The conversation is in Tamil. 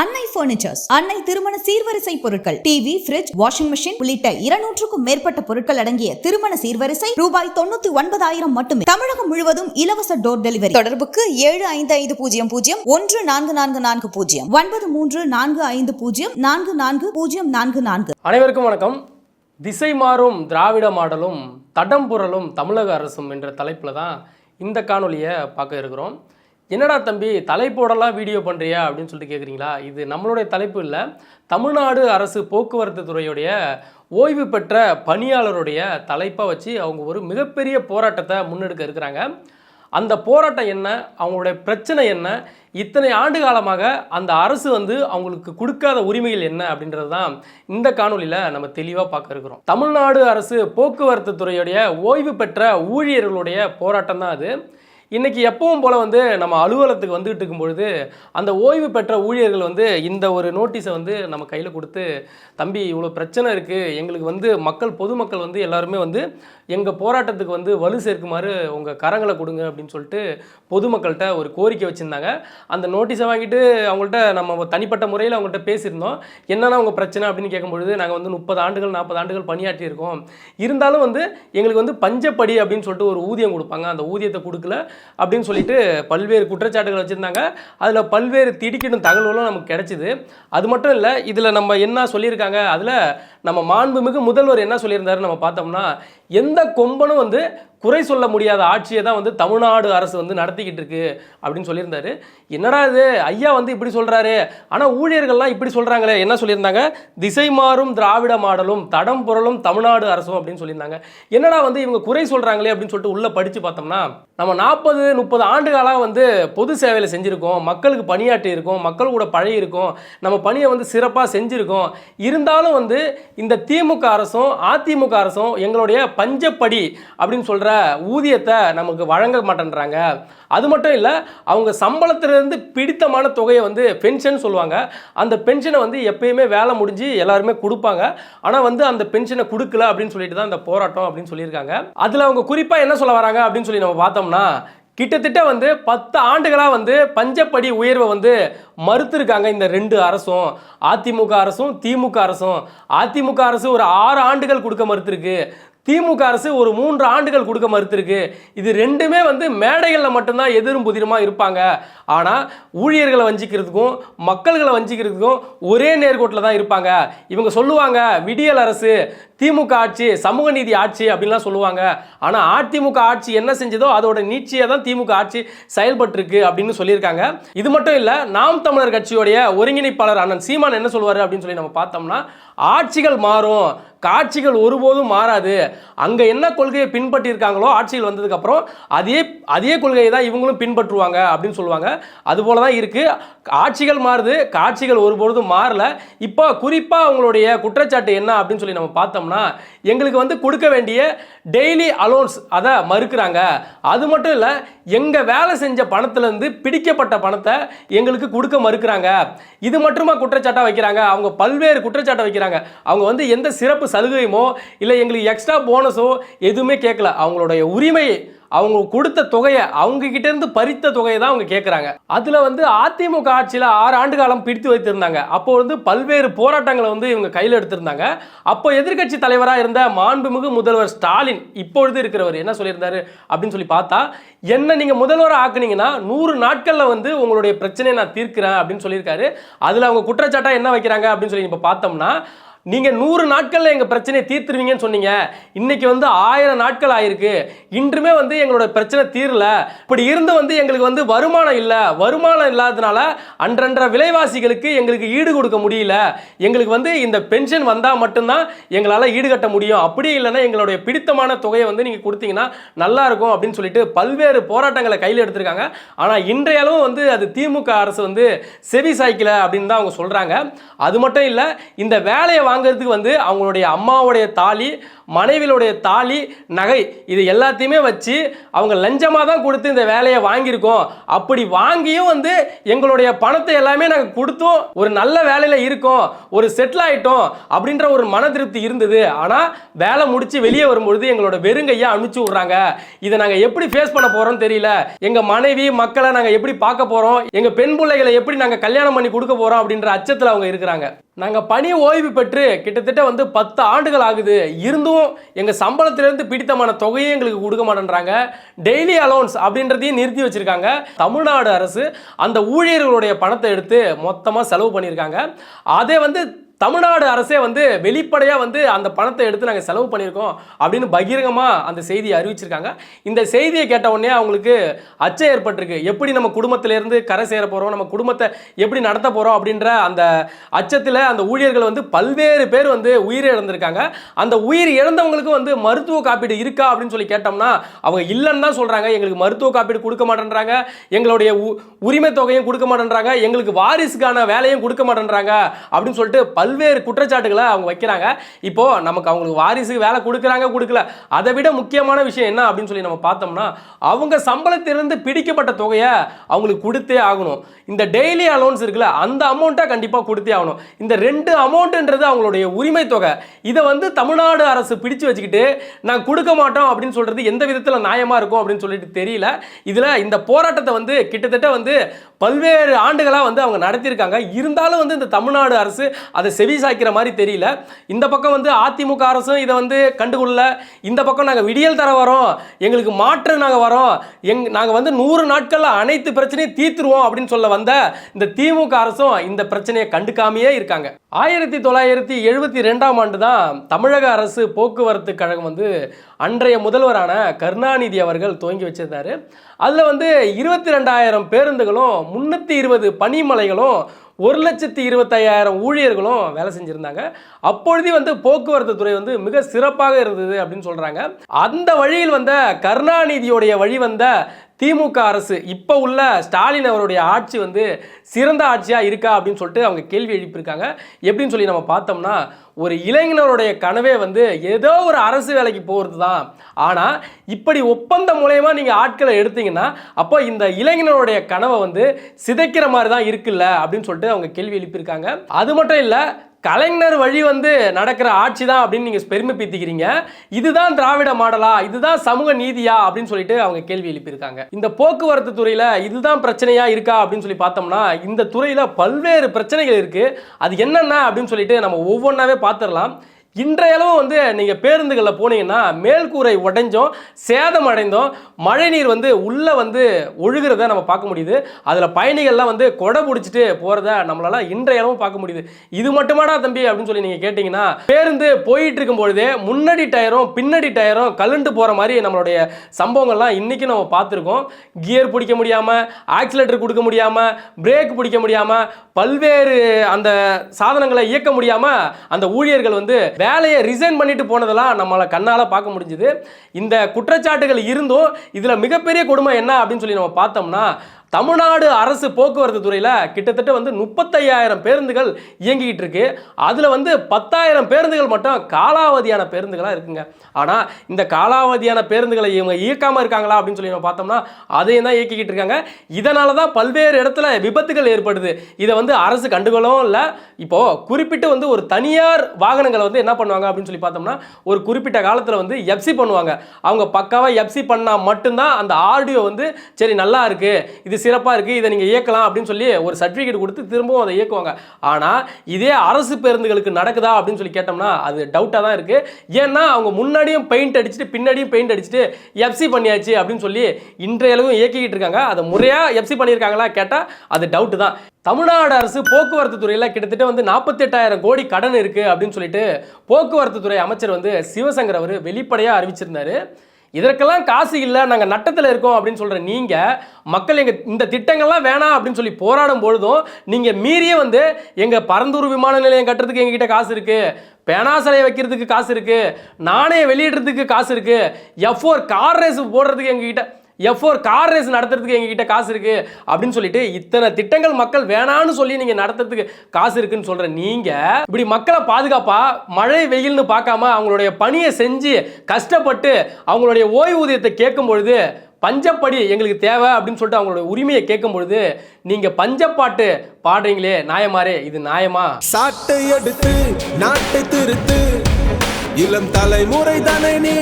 அன்னை பர்னிச்சர்ஸ் அன்னை திருமண சீர்வரிசை பொருட்கள். டிவி ஃபிரிட்ஜ் வாஷிங் மிஷின் உள்ளிட்ட இருநூற்றுக்கும் மேற்பட்ட பொருட்கள் அடங்கிய திருமண சீர்வரிசை ரூபாய் தொண்ணூத்தி ஒன்பதாயிரம் மட்டுமே. தமிழகம் முழுவதும் இலவச டோர் டெலிவரி தொடர்புக்கு ஏழு ஐந்து ஐந்து பூஜ்ஜியம் பூஜ்ஜியம் ஒன்று நான்கு நான்கு நான்கு பூஜ்ஜியம். ஒன்பது மூன்று நான்கு ஐந்து பூஜ்ஜியம் நான்கு நான்கு பூஜ்ஜியம் நான்கு நான்கு. அனைவருக்கும் வணக்கம். திசை மாறும் திராவிட மாடலும் தடம்புரலும் தமிழக அரசும் என்ற தலைப்பில் தான் இந்த காணொலியை பார்க்க இருக்கிறோம். என்னடா தம்பி தலைப்போடலாம் வீடியோ பண்ணுறியா அப்படின்னு சொல்லிட்டு கேட்குறீங்களா இது நம்மளுடைய தலைப்பு இல்லை. தமிழ்நாடு அரசு போக்குவரத்து துறையுடைய ஓய்வு பெற்ற பணியாளருடைய தலைப்பாக வச்சு அவங்க ஒரு மிகப்பெரிய போராட்டத்தை முன்னெடுக்க இருக்கிறாங்க. அந்த போராட்டம் என்ன? அவங்களுடைய பிரச்சனை என்ன? இத்தனை ஆண்டு காலமாக அந்த அரசு வந்து அவங்களுக்கு கொடுக்காத உரிமைகள் என்ன அப்படின்றது தான் இந்த காணொலியில் நம்ம தெளிவாக பார்க்க இருக்கிறோம். தமிழ்நாடு அரசு போக்குவரத்து துறையுடைய ஓய்வு பெற்ற ஊழியர்களுடைய போராட்டம் தான் அது. இன்றைக்கி எப்பவும் போல் வந்து நம்ம அலுவலகத்துக்கு வந்துகிட்டு இருக்கும் பொழுது அந்த ஓய்வு பெற்ற ஊழியர்கள் வந்து இந்த ஒரு நோட்டீஸை வந்து நம்ம கையில் கொடுத்து தம்பி இவ்வளோ பிரச்சனை இருக்குது எங்களுக்கு வந்து மக்கள் பொதுமக்கள் வந்து எல்லாருமே வந்து எங்கள் போராட்டத்துக்கு வந்து வலு சேர்க்குமாறு உங்கள் கரங்களை கொடுங்க அப்படின்னு சொல்லிட்டு பொதுமக்கள்கிட்ட ஒரு கோரிக்கை வச்சுருந்தாங்க. அந்த நோட்டீஸை வாங்கிட்டு அவங்கள்ட்ட நம்ம தனிப்பட்ட முறையில் அவங்கள்ட்ட பேசியிருந்தோம். என்னென்ன உங்கள் பிரச்சனை? அப்படின்னு கேட்கும்பொழுது நாங்கள் வந்து முப்பது ஆண்டுகள் நாற்பது ஆண்டுகள் பணியாற்றியிருக்கோம். இருந்தாலும் வந்து எங்களுக்கு வந்து பஞ்சப்படி அப்படின்னு சொல்லிட்டு ஒரு ஊதியம் கொடுப்பாங்க. அந்த ஊதியத்தை கொடுக்கல. அப்படின்னு சொல்லிட்டு பல்வேறு குற்றச்சாட்டுகள் வச்சுருந்தாங்க. அதில் பல்வேறு திடுக்கிடும் தகவல்களும் நமக்கு கிடைச்சிது. அது மட்டும் இல்லை இதில் நம்ம என்ன சொல்லியிருக்காங்க அதில் நம்ம மாண்புமிகு முதல்வர் என்ன சொல்லியிருந்தாரு நம்ம பார்த்தோம்னா எந்த கொம்பனும் வந்து குறை சொல்ல முடியாத ஆட்சியை தான் வந்து தமிழ்நாடு அரசு வந்து நடத்திக்கிட்டு இருக்கு அப்படின்னு சொல்லியிருந்தாரு. என்னடா இது? ஐயா வந்து இப்படி சொல்கிறாரு ஆனால் ஊழியர்கள்லாம் இப்படி சொல்கிறாங்களே என்ன சொல்லியிருந்தாங்க? திசை மாறும் திராவிட மாடலும் தடம் புரளும் தமிழ்நாடு அரசும் அப்படின்னு சொல்லியிருந்தாங்க. என்னடா வந்து இவங்க குறை சொல்கிறாங்களே அப்படின்னு சொல்லிட்டு உள்ளே படித்து பார்த்தோம்னா நம்ம நாற்பது முப்பது ஆண்டு காலம் வந்து பொது சேவையில் செஞ்சுருக்கோம். மக்களுக்கு பணியாற்றி இருக்கோம். மக்கள் கூட பழகி இருக்கோம். நம்ம பணியை வந்து சிறப்பாக செஞ்சுருக்கோம். இருந்தாலும் வந்து இந்த திமுக அரசும் அதிமுக அரசும் எங்களுடைய பஞ்சப்படி அப்படின்னு சொல்கிற ஊதியத்தை நமக்கு வழங்க மாட்டேன்றாங்க. அது மட்டும் இல்லை அவங்க சம்பளத்திலிருந்து பிடித்தமான தொகையை வந்து பென்ஷன் சொல்லுவாங்க. அந்த பென்ஷனை வந்து எப்பயுமே வேலை முடிஞ்சு எல்லாருமே கொடுப்பாங்க. ஆனால் வந்து அந்த பென்ஷனை கொடுக்கல அப்படின்னு சொல்லிட்டு தான் அந்த போராட்டம் அப்படின்னு சொல்லியிருக்காங்க. அதில் அவங்க குறிப்பாக என்ன சொல்ல வராங்க அப்படின்னு சொல்லி நம்ம பார்த்தோம்னா கிட்டத்தட்ட வந்து பத்து ஆண்டுகளாக வந்து பஞ்சப்படி உயர்வை வந்து மறுத்திருக்காங்க இந்த ரெண்டு அரசும். அதிமுக அரசும் திமுக அரசும். அதிமுக அரசு ஒரு ஆறு ஆண்டுகள் கொடுக்க மறுத்துருக்கு. திமுக அரசு ஒரு மூன்று ஆண்டுகள் கொடுக்க மறுத்திருக்கு. இது ரெண்டுமே வந்து மேடைகளில் மட்டும்தான் எதிரும் புதிருமாக இருப்பாங்க. ஆனால் ஊழியர்களை வஞ்சிக்கிறதுக்கும் மக்கள்களை வஞ்சிக்கிறதுக்கும் ஒரே நேர்கோட்டில் தான் இருப்பாங்க. இவங்க சொல்லுவாங்க விடியல் அரசு திமுக ஆட்சி சமூக நீதி ஆட்சி அப்படின்லாம் சொல்லுவாங்க. ஆனால் அதிமுக ஆட்சி என்ன செஞ்சதோ அதோட நீட்சியை தான் திமுக ஆட்சி செயல்பட்டிருக்கு அப்படின்னு சொல்லியிருக்காங்க. இது மட்டும் இல்லை நாம் தமிழர் கட்சியோடைய ஒருங்கிணைப்பாளர் அண்ணன் சீமான் என்ன சொல்லுவார் அப்படின்னு சொல்லி நம்ம பார்த்தோம்னா ஆட்சிகள் மாறும். காட்சிகள் ஒருபோதும் மாறாது. அங்கே என்ன கொள்கையை பின்பற்றியிருக்காங்களோ ஆட்சிகள் வந்ததுக்கப்புறம் அதே அதே கொள்கையை தான் இவங்களும் பின்பற்றுவாங்க அப்படின்னு சொல்லுவாங்க. அதுபோல தான் இருக்குது ஆட்சிகள் மாறுது காட்சிகள் ஒருபொழுதும் மாறல. இப்போ குறிப்பாக அவங்களுடைய குற்றச்சாட்டு என்ன அப்படின்னு சொல்லி நம்ம பார்த்தோம்னா எங்களுக்கு வந்து கொடுக்க வேண்டிய டெய்லி அலோன்ஸ் அதை மறுக்கிறாங்க. அது மட்டும் இல்லை எங்கள் வேலை செஞ்ச பணத்துலேருந்து பிடிக்கப்பட்ட பணத்தை எங்களுக்கு கொடுக்க மறுக்கிறாங்க. இது மட்டுமா குற்றச்சாட்டாக வைக்கிறாங்க? அவங்க பல்வேறு குற்றச்சாட்டை வைக்கிறாங்க. அவங்க வந்து எந்த சிறப்பு சலுகையுமோ இல்லை எங்களுக்கு எக்ஸ்ட்ரா போனஸோ எதுவுமே கேட்கல அவங்களுடைய உரிமை அவங்க கொடுத்த தொகையை அவங்க கிட்ட இருந்து பறித்த தொகையை தான் அவங்க கேட்குறாங்க அதில் வந்து அதிமுக ஆட்சியில் ஆறு ஆண்டு காலம் பிடித்து வைத்திருந்தாங்க. அப்போ வந்து பல்வேறு போராட்டங்களை வந்து இவங்க கையில் எடுத்திருந்தாங்க. அப்போ எதிர்க்கட்சி தலைவராக இருந்த மாண்புமிகு முதல்வர் ஸ்டாலின் இப்பொழுது இருக்கிறவர். என்ன சொல்லியிருந்தாரு அப்படின்னு சொல்லி பார்த்தா என்ன நீங்கள் முதல்வராக ஆக்குனீங்கன்னா நூறு நாட்களில் வந்து உங்களுடைய பிரச்சனையை நான் தீர்க்கிறேன் அப்படின்னு சொல்லியிருக்காரு. அதில் அவங்க குற்றச்சாட்டாக என்ன வைக்கிறாங்க அப்படின்னு சொல்லி இப்போ பார்த்தோம்னா நீங்கள் நூறு நாட்களில் எங்கள் பிரச்சனையை தீர்த்துருவீங்கன்னு சொன்னீங்க. இன்னைக்கு வந்து ஆயிரம் நாட்கள் ஆயிருக்கு. இன்றுமே வந்து எங்களோட பிரச்சனை தீரல. இப்படி இருந்து வந்து எங்களுக்கு வந்து வருமானம் இல்லை. வருமானம் இல்லாததுனால அன்றன்ற விலைவாசிகளுக்கு எங்களுக்கு ஈடு கொடுக்க முடியல. எங்களுக்கு வந்து இந்த பென்ஷன் வந்தால் மட்டும்தான் எங்களால் ஈடுகட்ட முடியும். அப்படி இல்லைன்னா எங்களுடைய பிடித்தமான தொகையை வந்து நீங்கள் கொடுத்தீங்கன்னா நல்லா இருக்கும் அப்படின்னு சொல்லிட்டு பல்வேறு போராட்டங்களை கையில் எடுத்திருக்காங்க. ஆனால் இன்றையளவும் வந்து அது திமுக அரசு வந்து செவி சாய்க்கல அப்படின்னு தான் அவங்க சொல்கிறாங்க அது மட்டும் இல்லை இந்த வேலையை வாங்குறதுக்கு வந்து அவங்களுடைய அம்மாவுடைய தாலி மனைவியுடைய தாலி நகை இது எல்லாத்தையுமே வச்சு அவங்க லஞ்சமாக தான் கொடுத்து இந்த வேலையை வாங்கியிருக்கோம். அப்படி வாங்கியும் வந்து எங்களுடைய பணத்தை எல்லாமே நாங்கள் கொடுத்தோம். ஒரு நல்ல வேலையில் இருக்கோம். ஒரு செட்டில் ஆயிட்டோம் அப்படின்ற ஒரு மன திருப்தி இருந்தது. ஆனால் வேலை முடித்து வெளியே வரும்பொழுது எங்களோட வெறுங்கையை அனுப்பிச்சு விட்றாங்க. இதை நாங்கள் எப்படி ஃபேஸ் பண்ண போகிறோம் தெரியல. எங்கள் மனைவி மக்களை நாங்கள் எப்படி பார்க்க போகிறோம் எங்கள் பெண் பிள்ளைகளை எப்படி நாங்கள் கல்யாணம் பண்ணி கொடுக்க போகிறோம் அப்படின்ற அச்சத்தில் அவங்க இருக்கிறாங்க. நாங்கள் பணி ஓய்வு பெற்று கிட்டத்தட்ட வந்து பத்து ஆண்டுகள் ஆகுது. இருந்தும் எங்கள் சம்பளத்திலேருந்து பிடித்தமான தொகையை எங்களுக்கு கொடுக்க மாட்டேன்றாங்க. டெய்லி அலோன்ஸ் அப்படின்றதையும் நிறுத்தி வச்சிருக்காங்க. தமிழ்நாடு அரசு அந்த ஊழியர்களுடைய பணத்தை எடுத்து மொத்தமாக செலவு பண்ணியிருக்காங்க. அதே வந்து தமிழ்நாடு அரசே வந்து வெளிப்படையாக வந்து அந்த பணத்தை எடுத்து நாங்கள் செலவு பண்ணியிருக்கோம் அப்படின்னு பகிரங்கமாக அந்த செய்தியை அறிவிச்சிருக்காங்க. இந்த செய்தியை கேட்ட உடனே அவங்களுக்கு அச்சம் ஏற்பட்டிருக்கு. எப்படி நம்ம குடும்பத்திலேருந்து கரை சேர போகிறோம் நம்ம குடும்பத்தை எப்படி நடத்த போகிறோம் அப்படின்ற அந்த அச்சத்தில் அந்த ஊழியர்கள் வந்து பல்வேறு பேர் வந்து உயிர் இழந்திருக்காங்க. அந்த உயிர் இழந்தவங்களுக்கு வந்து மருத்துவ காப்பீடு இருக்கா? அப்படின்னு சொல்லி கேட்டோம்னா அவங்க இல்லைன்னு தான் சொல்கிறாங்க எங்களுக்கு மருத்துவ காப்பீடு கொடுக்க மாட்டேன்றாங்க. எங்களுடைய உ- உரிமை தொகையும் கொடுக்க மாட்டேன்றாங்க. எங்களுக்கு வாரிசுக்கான வேலையும் கொடுக்க மாட்டேன்றாங்க. அப்படின்னு சொல்லிட்டு பல் பல்வேறு குற்றச்சாட்டுகளை அவங்க வைக்கிறாங்க. இப்போ நமக்கு அவங்களுக்கு வாரிசுக்கு வேலை கொடுக்குறாங்க கொடுக்கல. அதை விட முக்கியமான விஷயம் என்ன அப்படின்னு சொல்லி நம்ம பார்த்தோம்னா அவங்க சம்பளத்திலிருந்து பிடிக்கப்பட்ட தொகையை அவங்களுக்கு கொடுத்தே ஆகணும். இந்த டெய்லி அலோன்ஸ் இருக்குல்ல அந்த அமௌண்ட்டை கண்டிப்பாக கொடுத்தே ஆகணும். இந்த ரெண்டு அமௌண்ட்டுன்றது அவங்களுடைய உரிமை தொகை. இதை வந்து தமிழ்நாடு அரசு பிடிச்சு வச்சுக்கிட்டு நான் கொடுக்க மாட்டோம் அப்படின்னு சொல்றது எந்த விதத்தில் நியாயமா இருக்கும் அப்படின்னு சொல்லிட்டு தெரியல. இதில் இந்த போராட்டத்தை வந்து கிட்டத்தட்ட வந்து பல்வேறு ஆண்டுகளாக வந்து அவங்க நடத்தியிருக்காங்க. இருந்தாலும் வந்து இந்த தமிழ்நாடு அரசு அதை செவி சாய்க்கிற மாதிரி தெரியல. இந்த பக்கம் வந்து அதிமுக அரசும் இதை வந்து கண்டுகொள்ள இந்த பக்கம் நாங்கள் விடியல் தர வரோம். எங்களுக்கு மாற்று நாங்கள் வரோம். எங் நாங்கள் வந்து நூறு நாட்களில் அனைத்து பிரச்சனையும் தீர்த்துருவோம் அப்படின்னு சொல்ல வந்த இந்த திமுக அரசும் இந்த பிரச்சனையை கண்டுக்காமையே இருக்காங்க. ஆயிரத்தி தொள்ளாயிரத்தி எழுபத்தி ரெண்டாம் ஆண்டு தான் தமிழக அரசு போக்குவரத்து கழகம் வந்து அன்றைய முதல்வரான கருணாநிதி அவர்கள் துவங்கி வச்சிருந்தார். அதில் வந்து இருபத்தி ரெண்டாயிரம் பேருந்துகளும் முன்னூற்றி இருபது பனிமலைகளும் ஒரு லட்சத்தி இருபத்தையாயிரம் ஊழியர்களும் வேலை செஞ்சுருந்தாங்க. அப்பொழுதே வந்து போக்குவரத்து துறை வந்து மிக சிறப்பாக இருந்தது அப்படின்னு சொல்கிறாங்க அந்த வழியில் வந்த கருணாநிதியோடைய வழி வந்த திமுக அரசு. இப்போ உள்ள ஸ்டாலின் அவருடைய ஆட்சி வந்து சிறந்த ஆட்சியாக இருக்கா அப்படின்னு சொல்லிட்டு அவங்க கேள்வி எழுப்பியிருக்காங்க. எப்படின்னு சொல்லி நம்ம பார்த்தோம்னா ஒரு இளைஞருடைய கனவே வந்து ஏதோ ஒரு அரசு வேலைக்கு போகிறது தான். ஆனால் இப்படி ஒப்பந்தம் மூலயமா நீங்கள் ஆட்களை எடுத்தீங்கன்னா அப்போ இந்த இளைஞருடைய கனவை வந்து சிதைக்கிற மாதிரி தான் இருக்குல்ல அப்படின்னு சொல்லிட்டு அவங்க கேள்வி எழுப்பியிருக்காங்க. அது மட்டும் இல்லை கலைஞர் வழி வந்து நடக்கிற ஆட்சி தான் அப்படின்னு நீங்கள் பெருமை பீத்திக்கிறீங்க. இதுதான் திராவிட மாடலா? இதுதான் சமூக நீதியா? அப்படின்னு சொல்லிட்டு அவங்க கேள்வி எழுப்பியிருக்காங்க. இந்த போக்குவரத்து துறையில் இதுதான் பிரச்சனையா இருக்கா? அப்படின்னு சொல்லி பார்த்தோம்னா இந்த துறையில் பல்வேறு பிரச்சனைகள் இருக்கு. அது என்னென்ன? அப்படின்னு சொல்லிட்டு நம்ம ஒவ்வொன்றாவே பார்த்துடலாம். இன்றையளவு வந்து நீங்கள் பேருந்துகளில் போனீங்கன்னா மேல்கூரை உடைஞ்சோம் சேதம் அடைந்தோம் மழைநீர் வந்து உள்ளே வந்து ஒழுகிறத நம்ம பார்க்க முடியுது. அதில் பயணிகள்லாம் வந்து கொடை பிடிச்சிட்டு போகிறத நம்மளால இன்றையளவும் பார்க்க முடியுது. இது மட்டுமாடா தம்பி அப்படின்னு சொல்லி நீங்கள் கேட்டிங்கன்னா பேருந்து போயிட்டு இருக்கும் பொழுதே முன்னாடி டயரும் பின்னாடி டயரும் கலுண்டு போகிற மாதிரி நம்மளுடைய சம்பவங்கள்லாம் இன்றைக்கி நம்ம பார்த்துருக்கோம். கியர் பிடிக்க முடியாமல் ஆக்சிலேட்டர் கொடுக்க முடியாமல் பிரேக் பிடிக்க முடியாமல் பல்வேறு அந்த சாதனங்களை இயக்க முடியாமல் அந்த ஊழியர்கள் வந்து வேலையை ரிசைன் பண்ணிட்டு போனதெல்லாம் நம்மளை கண்ணால் பார்க்க முடிஞ்சுது. இந்த குற்றச்சாட்டுகள் இருந்தும் இதில் மிகப்பெரிய கொடுமை என்ன அப்படின்னு சொல்லி நம்ம பார்த்தோம்னா தமிழ்நாடு அரசு போக்குவரத்து துறையில் கிட்டத்தட்ட வந்து முப்பத்தையாயிரம் பேருந்துகள் இயங்கிக்கிட்டு இருக்கு. அதில் வந்து பத்தாயிரம் பேருந்துகள் மட்டும் காலாவதியான பேருந்துகளாக இருக்குங்க. ஆனால் இந்த காலாவதியான பேருந்துகளை இவங்க இயக்காமல் இருக்காங்களா அப்படின்னு சொல்லி நம்ம பார்த்தோம்னா அதையும் தான் இயக்கிக்கிட்டு இருக்காங்க. இதனால தான் பல்வேறு இடத்துல விபத்துகள் ஏற்படுது. இதை வந்து அரசு கண்டுகொள்ளவும் இல்லை. இப்போது குறிப்பிட்டு வந்து ஒரு தனியார் வாகனங்களை வந்து என்ன பண்ணுவாங்க அப்படின்னு சொல்லி பார்த்தோம்னா ஒரு குறிப்பிட்ட காலத்தில் வந்து எப்சி பண்ணுவாங்க. அவங்க பக்காவாக எப்சி பண்ணால் மட்டும்தான் அந்த ஆடியோ வந்து சரி நல்லா இருக்குது இது சிறப்பாக இருக்குது இதை நீங்கள் இயக்கலாம் அப்படின்னு சொல்லி ஒரு சர்டிஃபிகேட் கொடுத்து திரும்பவும் அதை இயக்குவாங்க. ஆனால் இதே அரசு பேருந்துகளுக்கு நடக்குதா அப்படின்னு சொல்லி கேட்டோம்னா அது டவுட்டாக தான் இருக்குது ஏன்னா அவங்க முன்னாடியும் பெயிண்ட் அடிச்சுட்டு பின்னாடியும் பெயிண்ட் அடிச்சுட்டு எஃப்சி பண்ணியாச்சு அப்படின்னு சொல்லி இன்றையளவும் இயக்கிக்கிட்டு இருக்காங்க. அதை முறையாக எஃப்சி பண்ணியிருக்காங்களா கேட்டால் அது டவுட்டு தான். தமிழ்நாடு அரசு போக்குவரத்து துறையில் கிட்டத்தட்ட வந்து நாற்பத்தெட்டாயிரம் கோடி கடன் இருக்குது அப்படின்னு சொல்லிட்டு போக்குவரத்து துறை அமைச்சர் வந்து சிவசங்கர் அவர் வெளிப்படையாக அறிவிச்சிருந்தாரு. இதற்கெல்லாம் காசு இல்லை நாங்கள் நட்டத்தில் இருக்கோம் அப்படின்னு சொல்கிற நீங்கள் மக்கள் எங்கள் இந்த திட்டங்கள்லாம் வேணாம் அப்படின்னு சொல்லி போராடும் பொழுதும் நீங்கள் மீறியே வந்து எங்கள் பரந்தூர் விமான நிலையம் கட்டுறதுக்கு எங்ககிட்ட காசு இருக்குது பேனா சிலையை வைக்கிறதுக்கு காசு இருக்குது நாணய வெளியிடுறதுக்கு காசு இருக்குது எஃப் கார் ரேஸ் போடுறதுக்கு எங்ககிட்ட எஃப் ஃபோர் கார் ரேஸ் நடத்துறதுக்கு எங்ககிட்ட காசு இருக்கு அப்படின்னு சொல்லிட்டு இத்தனை திட்டங்கள் மக்கள் வேணான்னு சொல்லி நீங்க நடத்துறதுக்கு காசு இருக்குன்னு சொல்ற நீங்க இப்படி மக்களை பாதுகாப்பா மழை வெயில்னு பார்க்காம அவங்களுடைய பணியை செஞ்சு கஷ்டப்பட்டு அவங்களுடைய ஓய்வூதியத்தை கேட்கும் பொழுது பஞ்சப்படி எங்களுக்கு தேவை அப்படின்னு சொல்லிட்டு அவங்களோட உரிமையை கேட்கும் பொழுது நீங்க பஞ்சப்பாட்டு பாடுறீங்களே நாயமாரே இது நாயமா? சாட்டை எடுத்து நாட்டை திருத்து இளம் தலைமுறை தானே நீ